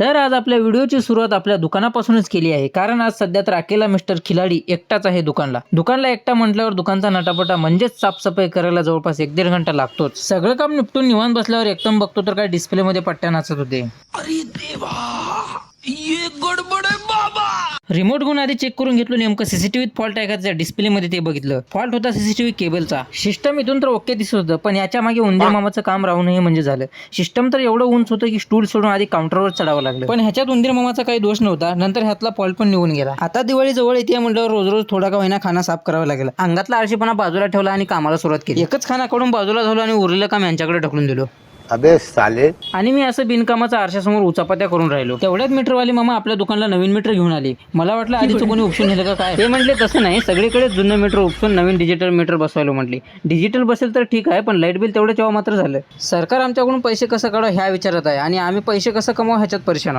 तर आज आपल्या व्हिडिओची सुरुवात आपल्या दुकानापासूनच केली आहे. कारण आज सध्या तर अकेला मिस्टर खिलाडी एकटाच आहे दुकानला. दुकानला एकटा म्हटल्यावर दुकानचा नटापटा म्हणजेच साफसफाई करायला जवळपास एक दीड घंटा लागतोच. सगळं काम निपटून निवांत बसल्यावर एकदम बघतो तर काय डिस्प्ले मध्ये पट्ट्या नाचत होते. रिमोट घेऊन आधी चेक करून घेतलो नेमकं सीसीटीव्हीत फॉल्ट आहे का त्या डिस्प्ले मध्ये ते बघितलं. फॉल्ट होता सीसीटीव्ही केबलचा सिस्टम इथून तर ओके दिसत होतं पण याच्या मागे उंदीर मामाचं काम राहू नये म्हणजे झालं. सिस्टम तर एवढं उंच होतं की स्टूल सोडून आधी काउंटरवर चढावं लागलं. पण ह्याच्यात उंदीर मामाचा काही दोष नव्हता नंतर ह्यातला फॉल्ट पण निघून गेला. आता दिवाळी जवळ येते म्हटल्यावर रोज रोज थोडा का होईना खाना साफ करावा लागेल. अंगातला आळशीपणा बाजूला ठेवला आणि कामाला सुरुवात केली. एकच खाना काढून बाजूला झालो आणि उरलेलं काम यांच्याकडे ढकलून दिलो. अबे साले. आणि मी असं बिनकामाचा आरशासमोर उचापात्या करून राहिलो. तेवढ्यात मीटरवाली मामा आपल्या दुकानला नवीन मीटर घेऊन आली. मला वाटलं आधीच कोणी उपसून नेलं का काय? ते म्हटले तसं नाही सगळीकडे जुनं मीटर उपसून नवीन डिजिटल मीटर बसवायला म्हटली. डिजिटल बसेल तर ठीक आहे पण लाइट बिल तेवढं तेव्हा मात्र झालं. सरकार आमच्याकडून पैसे कसं काढावं ह्या विचारात आहे आणि आम्ही पैसे कसं कमावू ह्याच्यात परेशान आहोत.